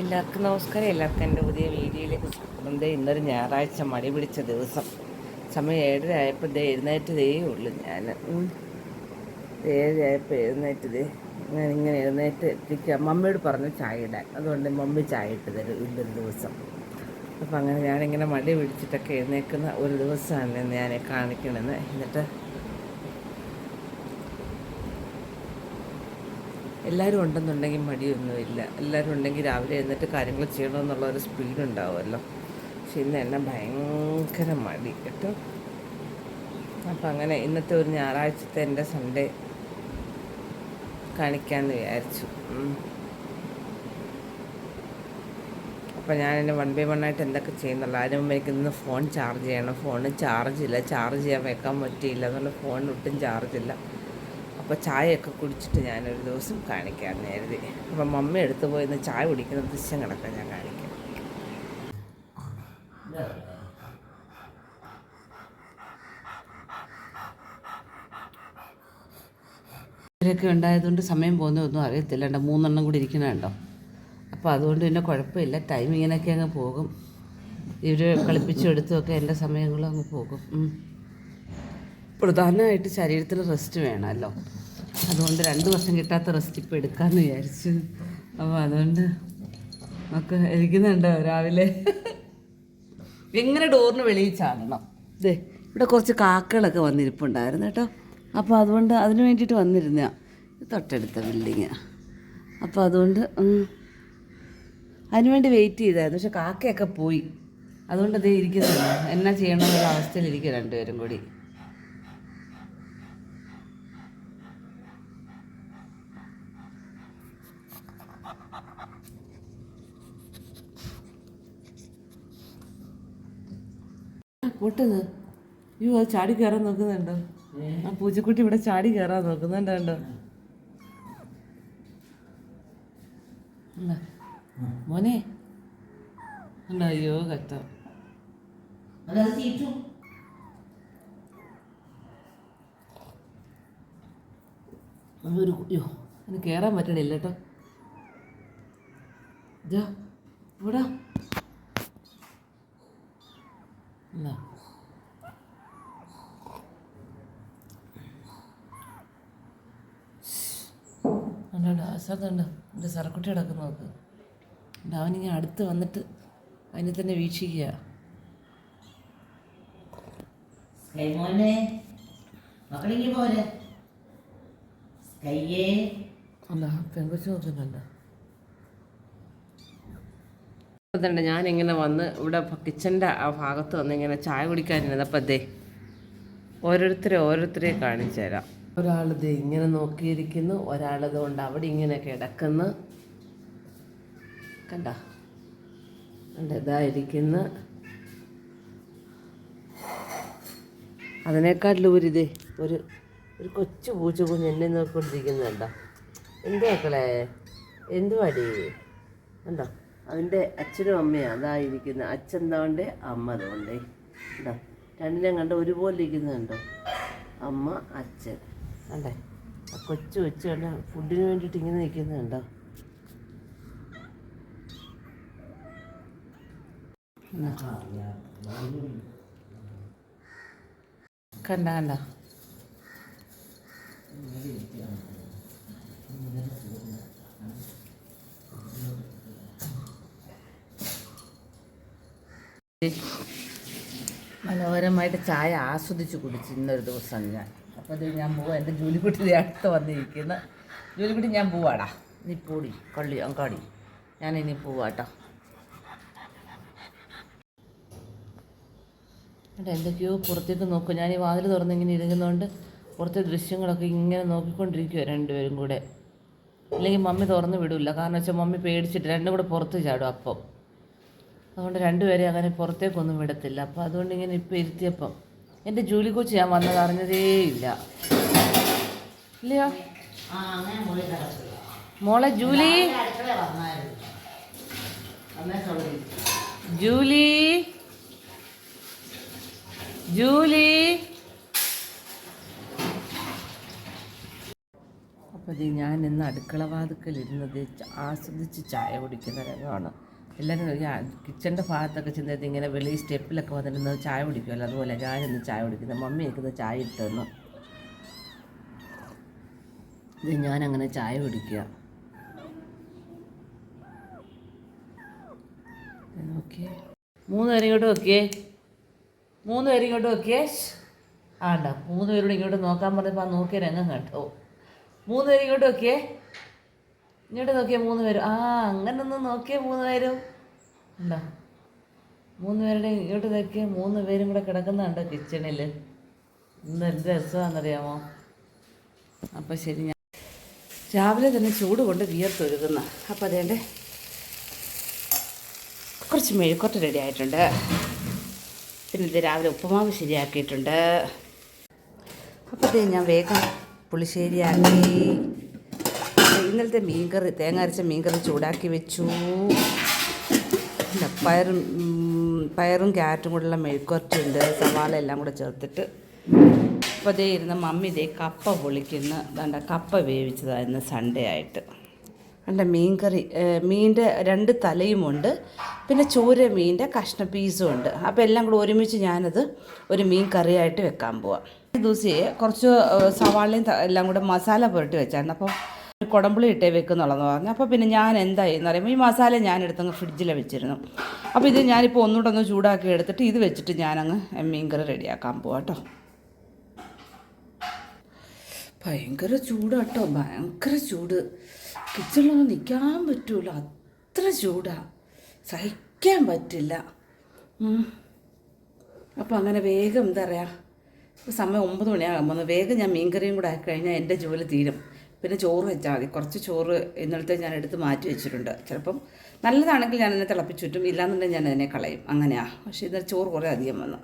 എല്ലാവർക്കും നമസ്കാരം. എല്ലാവർക്കും എന്റെ പുതിയ വീഡിയോയിലേക്ക് സ്വാഗതം. ദേ ഇന്നൊരു ഞായറാഴ്ച മടി പിടിച്ച ദിവസം. സമയം ഏഴര ആയപ്പോൾ ദേ എഴുന്നേറ്റ് ദേ ഉള്ളു ഞാൻ. ഏഴരയായപ്പോൾ എഴുന്നേറ്റ് ദേ ഞാൻ ഇങ്ങനെ എഴുന്നേറ്റ് എത്തിക്കുക. മമ്മിയോട് പറഞ്ഞു ചായ ഇടാൻ. അതുകൊണ്ട് മമ്മി ചായ ഇട്ട് തരും ഇന്നൊരു ദിവസം. അപ്പം അങ്ങനെ ഞാനിങ്ങനെ മടി പിടിച്ചിട്ടൊക്കെ എഴുന്നേക്കുന്ന ഒരു ദിവസമാണ് ഞാൻ കാണിക്കണമെന്ന് എന്നിട്ട് എല്ലാവരും ഉണ്ടെന്നുണ്ടെങ്കിൽ മടിയൊന്നുമില്ല. എല്ലാവരും ഉണ്ടെങ്കിൽ രാവിലെ എഴുന്നേറ്റ് കാര്യങ്ങൾ ചെയ്യണമെന്നുള്ള ഒരു സ്പീഡ് ഉണ്ടാവുമല്ലോ. പക്ഷെ ഇന്ന് എന്നെ ഭയങ്കര മടി കേട്ടോ. അപ്പം അങ്ങനെ ഇന്നത്തെ ഒരു ഞായറാഴ്ചത്തെ എന്റെ സൺഡേ കാണിക്കാമെന്ന് വിചാരിച്ചു. അപ്പം ഞാൻ എന്നെ വൺ ബൈ വൺ ആയിട്ട് എന്തൊക്കെ ചെയ്യുന്നുള്ളൂ? മുമ്പ് എനിക്ക് ഇന്ന് ഫോൺ ചാർജ് ചെയ്യണം. ഫോണ് ഇല്ല. ചാർജ് ചെയ്യാൻ വെക്കാൻ പറ്റിയില്ല. എന്നുള്ള ഫോൺ ഒട്ടും ചാർജില്ല അപ്പോൾ ചായയൊക്കെ കുടിച്ചിട്ട് ഞാനൊരു ദിവസം കാണിക്കാൻ നേരത്തെ അപ്പം മമ്മി എടുത്തു പോയി ഇന്ന് ചായ കുടിക്കുന്ന ദൃശ്യങ്ങളൊക്കെ ഞാൻ കാണിക്കാം. ഇവരൊക്കെ ഉണ്ടായതുകൊണ്ട് സമയം പോകുന്നതൊന്നും അറിയത്തില്ല. ഉണ്ടോ മൂന്നെണ്ണം കൂടി ഇരിക്കണുണ്ടോ അപ്പോൾ അതുകൊണ്ട് പിന്നെ കുഴപ്പമില്ല. ടൈം ഇങ്ങനെയൊക്കെ അങ്ങ് പോകും. ഇവർ കളിപ്പിച്ചെടുത്തുമൊക്കെ എന്റെ സമയങ്ങളും അങ്ങ് പോകും. പ്രധാനമായിട്ട് ശരീരത്തിൽ റെസ്റ്റ് വേണമല്ലോ. അതുകൊണ്ട് രണ്ട് വർഷം കിട്ടാത്ത റെസ്റ്റ് ഇപ്പോൾ എടുക്കാമെന്ന് വിചാരിച്ചു. അപ്പോൾ അതുകൊണ്ട് നമുക്ക് ഇരിക്കുന്നുണ്ട് രാവിലെ. എങ്ങനെ ഡോറിന് വെളിയിൽ ചാടണം? ദേ ഇവിടെ കുറച്ച് കാക്കകളൊക്കെ വന്നിരിപ്പുണ്ടായിരുന്നു കേട്ടോ. അപ്പോൾ അതുകൊണ്ട് അതിന് വേണ്ടിയിട്ട് വന്നിരുന്ന തൊട്ടടുത്ത ബിൽഡിങ് അപ്പോൾ അതുകൊണ്ട് അതിനുവേണ്ടി വെയിറ്റ് ചെയ്തായിരുന്നു. പക്ഷെ കാക്കയൊക്കെ പോയി. അതുകൊണ്ട് അതേ ഇരിക്കുന്നില്ല എന്നാ ചെയ്യണമെന്നുള്ള അവസ്ഥയിൽ ഇരിക്കും രണ്ടുപേരും കൂടി. പൊട്ടുന്നത് അയ്യോ അത് ചാടി കയറാൻ നോക്കുന്നുണ്ടോ? ആ പൂച്ചക്കുട്ടി ഇവിടെ ചാടി കയറാൻ നോക്കുന്നുണ്ടോ മോനെ. അയ്യോ കഷ്ടം ഒരു അയ്യോ അതിന് കയറാൻ പറ്റണില്ല കേട്ടോ. ഇതാ ഇവിടെ. എന്നാ സ്ഥലത്തുണ്ട് എന്റെ സറക്കുട്ടി കിടക്കുന്ന നോക്ക്. അവനിങ്ങനെ അടുത്ത് വന്നിട്ട് അതിനെ തന്നെ വീക്ഷിക്കുക. പെങ്കൊച്ചു നോക്കുന്നുണ്ട് അതുണ്ട് ഞാനിങ്ങനെ വന്ന് ഇവിടെ കിച്ചന്റെ ആ ഭാഗത്ത് വന്ന് ഇങ്ങനെ ചായ കുടിക്കാനിരുന്നപ്പോൾ ദേ ഓരോരുത്തരെ ഓരോരുത്തരെ കാണിച്ചു തരാം. ഒരാളിത് ഇങ്ങനെ നോക്കിയിരിക്കുന്നു ഒരാൾ കൊണ്ട് അവിടെ ഇങ്ങനെ കിടക്കുന്നു. കണ്ട? കണ്ട? ഇതായിരിക്കുന്നു. അതിനേക്കാട്ടിലുപരിതേ ഒരു ഒരു കൊച്ചു പൂച്ച കുഞ്ഞ് എന്നെ നോക്കിക്കൊണ്ടിരിക്കുന്നുണ്ടോ. എന്ത് മക്കളെ? എന്തുവാടി? കണ്ടോ? അവന്റെ അച്ഛനും അമ്മയും. അതായിരിക്കുന്നത് അച്ഛൻ എന്താണ്ട് അമ്മ തോണ്ടേ. കണ്ടോ? രണ്ടിനെയും കണ്ട? ഒരുപോലെ ഇരിക്കുന്നുണ്ടോ അമ്മ അച്ഛൻ. അല്ലേ? കൊച്ചു കൊച്ചു കണ്ട? ഫുഡിന് വേണ്ടിയിട്ട് ഇങ്ങനെ നിൽക്കുന്നുണ്ടോ കണ്ട കണ്ട? മനോഹരമായിട്ട് ചായ ആസ്വദിച്ച് കുടിച്ചു ഇന്നൊരു ദിവസം ഞാൻ. അപ്പോൾ ഞാൻ പോവാം. എന്റെ ജോലിക്കുട്ടി അടുത്ത് വന്നിരിക്കുന്ന. ജോലിക്കുട്ടി ഞാൻ പോവാടാ. നീ പൂടി. കള്ളി അങ്കാടി. ഞാൻ ഇനി പോവാട്ടോ. എടാ എന്തൊക്കെയോ പുറത്തേക്ക് നോക്കും. ഞാൻ ഈ വാതിൽ തുറന്നിങ്ങനെ ഇരിക്കുന്നതുകൊണ്ട് പുറത്തെ ദൃശ്യങ്ങളൊക്കെ ഇങ്ങനെ നോക്കിക്കൊണ്ടിരിക്കുക രണ്ടുപേരും കൂടെ. അല്ലെങ്കിൽ മമ്മി തുറന്ന് വിടില്ല കാരണം വെച്ചാൽ മമ്മി പേടിച്ചിട്ട് രണ്ടും കൂടെ പുറത്ത് ചാടും അപ്പം. അതുകൊണ്ട് രണ്ടുപേരെ അങ്ങനെ പുറത്തേക്കൊന്നും വിടത്തില്ല. അപ്പോൾ അതുകൊണ്ട് ഇങ്ങനെ ഇപ്പോൾ ഇരുത്തിയപ്പം എന്റെ ജോലി കൊച്ച് ഞാൻ വന്നത് അറിഞ്ഞതേ ഇല്ല. ഇല്ലയോ? മോളെ ജൂലി? ജൂലി? ജൂലി? അപ്പോൾ ഇത് ഞാൻ ഇന്ന് ഇന്ന് അടുക്കള വാതുക്കൽ ഇരുന്നത് ആസ്വദിച്ച് ചായ കുടിക്കുന്ന രംഗമാണ്. എല്ലാവരും കിച്ചന്റെ ഭാഗത്തൊക്കെ ചെന്നിട്ട് ഇങ്ങനെ വെളി സ്റ്റെപ്പിലൊക്കെ വന്നിരുന്നത് ചായ കുടിക്കുമല്ലോ അതുപോലെ ഞാനിന്ന് ചായ കുടിക്കുന്നത് മമ്മി നിൽക്കുന്ന ചായ ഇട്ടെന്നു ഇത് ഞാനങ്ങനെ ചായ കുടിക്കുക. മൂന്ന് പേരും ഇങ്ങോട്ട് നോക്കിയേ. മൂന്ന് പേരും ഇങ്ങോട്ട് നോക്കിയേ. ആണ്ട. മൂന്ന് പേരോട് ഇങ്ങോട്ട് നോക്കാൻ പറഞ്ഞപ്പോൾ ആ നോക്കിയ രംഗം കേട്ടോ മൂന്ന് പേരും ഇങ്ങോട്ട് നോക്കിയേ. ഇങ്ങോട്ട് നോക്കിയാൽ മൂന്ന് പേരും. ആ അങ്ങനെ ഒന്ന് നോക്കിയാൽ മൂന്ന് പേരും. ഉണ്ടോ? മൂന്ന് പേരുടെ ഇങ്ങോട്ട് നോക്കിയ മൂന്ന് പേരും കൂടെ കിടക്കുന്നുണ്ടോ കിച്ചണിൽ ഇന്ന് എന്ത് രസമാണെന്നറിയാമോ? അപ്പോൾ ശരി ഞാൻ രാവിലെ തന്നെ ചൂട് കൊണ്ട് വിയർത്തൊരുക്കുന്ന അപ്പോൾ അതേണ്ട? കുറച്ച് മെഴുക്കൊട്ട് റെഡി ആയിട്ടുണ്ട്. പിന്നെ ഇത് രാവിലെ ഉപ്പുമാവ് ശരിയാക്കിയിട്ടുണ്ട്. അപ്പോൾ ഞാൻ വേഗം പുളിശ്ശേരിയാക്കി ഇന്നലത്തെ മീൻകറി തേങ്ങ അരച്ച മീൻകറി ചൂടാക്കി വെച്ചു. പയറും പയറും ക്യാരറ്റും കൂടെയുള്ള മെഴുക്കുവരട്ടുണ്ട് സവാള എല്ലാം കൂടെ ചേർത്തിട്ട് അപ്പോൾ ഇതേ ഇരുന്ന മമ്മി ഇതേ കപ്പ പൊളിക്കുന്ന. വേണ്ട കപ്പ വേവിച്ചതായിരുന്നു സൺഡേ ആയിട്ട്. വേണ്ട മീൻകറി മീനിന്റെ രണ്ട് തലയുമുണ്ട് പിന്നെ ചൂര മീനിന്റെ കഷ്ണ പീസും ഉണ്ട്. അപ്പോൾ എല്ലാം കൂടെ ഒരുമിച്ച് ഞാനത് ഒരു മീൻ കറിയായിട്ട് വെക്കാൻ പോവാം. ദിവസേ കുറച്ച് സവാളയും എല്ലാം കൂടെ മസാല പുരട്ടി വെച്ചായിരുന്നു. അപ്പോൾ കുടമ്പുളി ഇട്ടേ വെക്കുന്നുള്ളതെന്ന് പറഞ്ഞു. അപ്പോൾ പിന്നെ ഞാൻ എന്തായി എന്ന് പറയുമ്പോൾ ഈ മസാല ഞാൻ എടുത്തങ്ങ് ഫ്രിഡ്ജിൽ വെച്ചിരുന്നു. അപ്പോൾ ഇത് ഞാനിപ്പോൾ ഒന്നുകൂടെ ഒന്ന് ചൂടാക്കി എടുത്തിട്ട് ഇത് വെച്ചിട്ട് ഞാനങ്ങ് മീൻകറി റെഡിയാക്കാൻ പോവാം കേട്ടോ ഭയങ്കര ചൂടാട്ടോ ഭയങ്കര ചൂട്. കിച്ചണിലൊന്നും നിൽക്കാൻ പറ്റൂല. അത്ര ചൂടാ. സഹിക്കാൻ പറ്റില്ല. അപ്പം അപ്പോൾ അങ്ങനെ വേഗം എന്താ പറയുക സമയം ഒമ്പത് മണിയാകുമ്പോൾ വേഗം ഞാൻ മീൻകറിയും കൂടെ ആക്കി കഴിഞ്ഞാൽ എന്റെ ജോലി തീരും. പിന്നെ ചോറ് വെച്ചാൽ മതി. കുറച്ച് ചോറ് ഇന്നലത്തെ ഞാൻ എടുത്ത് മാറ്റി വെച്ചിട്ടുണ്ട്. ചിലപ്പം നല്ലതാണെങ്കിൽ ഞാൻ അതിനെ തിളപ്പിച്ചു ചുറ്റും ഇല്ലാന്നുണ്ടെങ്കിൽ ഞാൻ അതിനെ കളയും. അങ്ങനെയാണ് പക്ഷേ ഇന്നലെ ചോറ് കുറേ അധികം വന്നു.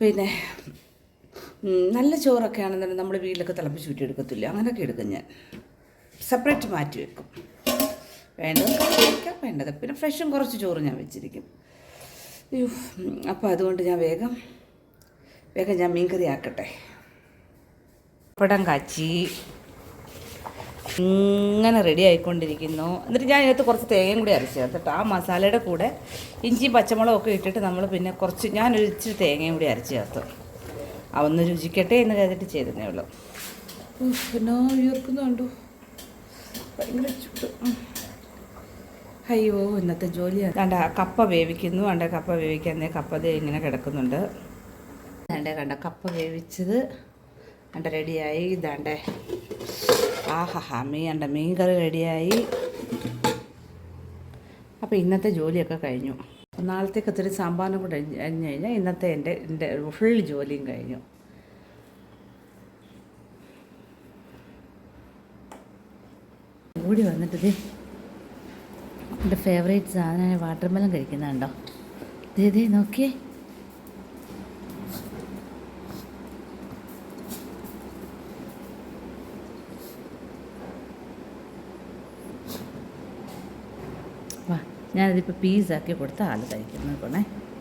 പിന്നെ നല്ല ചോറൊക്കെ ആണെന്നുണ്ടെങ്കിൽ നമ്മൾ വീട്ടിലൊക്കെ തിളപ്പിച്ച് ചുറ്റി എടുക്കത്തില്ല? അങ്ങനെയൊക്കെ എടുക്കും ഞാൻ. സെപ്പറേറ്റ് മാറ്റി വെക്കും. വേണ്ടത് കഴിക്കാം വേണ്ടത്. പിന്നെ ഫ്രഷും കുറച്ച് ചോറ് ഞാൻ വെച്ചിരിക്കും. അപ്പോൾ അതുകൊണ്ട് ഞാൻ വേഗം വേഗം ഞാൻ മീൻകറി ആക്കട്ടെ. പടം കാച്ചി. ഇങ്ങനെ റെഡി ആയിക്കൊണ്ടിരിക്കുന്നു. എന്നിട്ട് ഞാൻ ഇതിനകത്ത് കുറച്ച് തേങ്ങയും കൂടി അരച്ച് ചേർത്തിട്ട് ആ മസാലയുടെ കൂടെ ഇഞ്ചിയും പച്ചമുളകും ഒക്കെ ഇട്ടിട്ട് നമ്മൾ പിന്നെ കുറച്ച് ഞാനൊരു ഇച്ചിരി തേങ്ങയും കൂടി അരച്ച് ചേർത്തു. അവന്ന് രുചിക്കട്ടെ എന്ന് കരുതിട്ട് ചെയ്തതേ ഉള്ളൂ. പിന്നെ ഉയർക്കുന്നുണ്ടോ ഭയങ്കര ചൂട്. അയ്യോ ഇന്നത്തെ ജോലി കണ്ട കപ്പ വേവിക്കുന്നു. കണ്ട കപ്പ വേവിക്കാൻ കപ്പ ഇങ്ങനെ കിടക്കുന്നുണ്ട്. കണ്ട കണ്ട കപ്പ വേവിച്ചത് കണ്ട റെഡിയായി ഇതാണ്ടേ. ആഹാ മീൻ അണ്ട മീൻ കറി റെഡിയായി. അപ്പോൾ ഇന്നത്തെ ജോലിയൊക്കെ കഴിഞ്ഞു. നാളത്തേക്ക് ഒത്തിരി സാമ്പാറിനും കൂടെ കഴിഞ്ഞ് കഴിഞ്ഞാൽ ഇന്നത്തെ എന്റെ എന്റെ ഫുൾ ജോലിയും കഴിഞ്ഞു. കൂടി വന്നിട്ട് എന്റെ ഫേവറേറ്റ് സാധനമായ വാട്ടർമെലൻ കഴിക്കുന്നുണ്ടോ? ദേ നോക്കിയേ. ഞാനതിപ്പോൾ പീസാക്കി കൊടുത്ത ആൾ കഴിക്കുന്നത് കൊണേ കണ്ടോ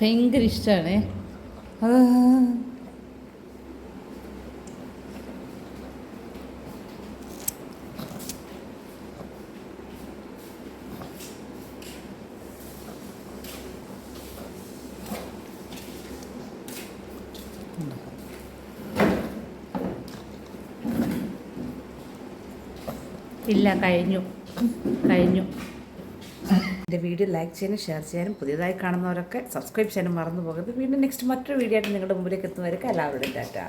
ഭയങ്കര ഇഷ്ടമാണ് ഇല്ല കഴിഞ്ഞു. കഴിഞ്ഞു. എന്റെ വീഡിയോ ലൈക്ക് ചെയ്യാനും ഷെയർ ചെയ്യാനും പുതിയതായി കാണുന്നവരൊക്കെ സബ്സ്ക്രൈബ് ചെയ്യാനും മറന്നു പോകരുത്. വീണ്ടും നെക്സ്റ്റ് മറ്റൊരു വീഡിയോ ആയിട്ട് നിങ്ങളുടെ മുമ്പിലേക്ക് എത്തുന്നവരൊക്കെ എല്ലാവരുടെയും ടാറ്റാ.